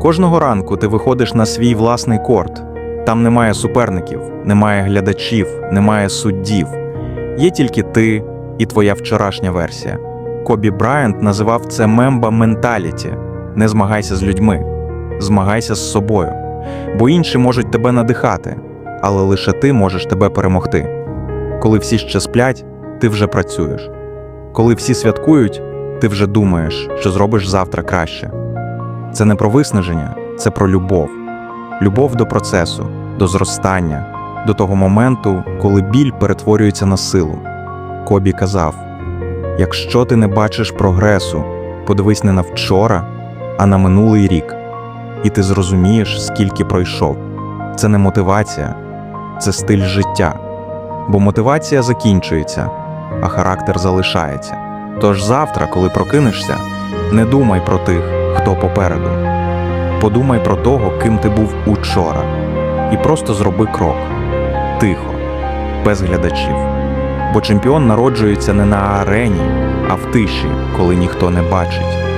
Кожного ранку ти виходиш на свій власний корт. Там немає суперників, немає глядачів, немає суддів. Є тільки ти і твоя вчорашня версія. Кобі Брайант називав це мемба менталіті. Не змагайся з людьми, змагайся з собою. Бо інші можуть тебе надихати, але лише ти можеш тебе перемогти. Коли всі ще сплять, ти вже працюєш. Коли всі святкують, ти вже думаєш, що зробиш завтра краще. Це не про виснаження, це про любов. Любов до процесу, до зростання, до того моменту, коли біль перетворюється на силу. Кобі казав: якщо ти не бачиш прогресу, подивись не на вчора, а на минулий рік, і ти зрозумієш, скільки пройшов. Це не мотивація, це стиль життя. Бо мотивація закінчується, а характер залишається. Тож завтра, коли прокинешся, не думай про тих, хто попереду. Подумай про того, ким ти був учора, і просто зроби крок тихо, без глядачів. Бо чемпіон народжується не на арені, а в тиші, коли ніхто не бачить.